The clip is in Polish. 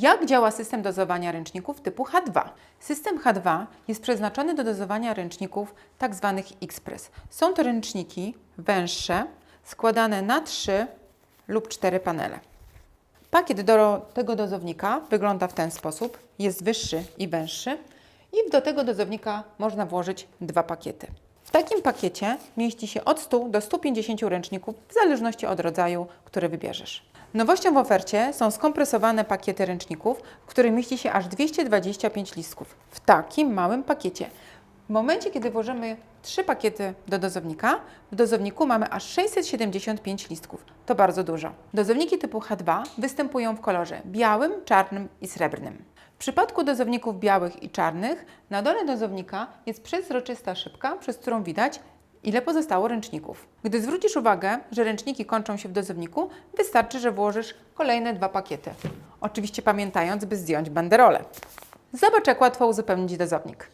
Jak działa system dozowania ręczników typu H2? System H2 jest przeznaczony do dozowania ręczników tzw. Express. Są to ręczniki węższe, składane na 3 lub 4 panele. Pakiet do tego dozownika wygląda w ten sposób. Jest wyższy i węższy i do tego dozownika można włożyć dwa pakiety. W takim pakiecie mieści się od 100 do 150 ręczników w zależności od rodzaju, który wybierzesz. Nowością w ofercie są skompresowane pakiety ręczników, w których mieści się aż 225 listków w takim małym pakiecie. W momencie, kiedy włożymy trzy pakiety do dozownika, w dozowniku mamy aż 675 listków. To bardzo dużo. Dozowniki typu H2 występują w kolorze białym, czarnym i srebrnym. W przypadku dozowników białych i czarnych na dole dozownika jest przezroczysta szybka, przez którą widać, ile pozostało ręczników. Gdy zwrócisz uwagę, że ręczniki kończą się w dozowniku, wystarczy, że włożysz kolejne dwa pakiety. Oczywiście pamiętając, by zdjąć banderolę. Zobacz, jak łatwo uzupełnić dozownik.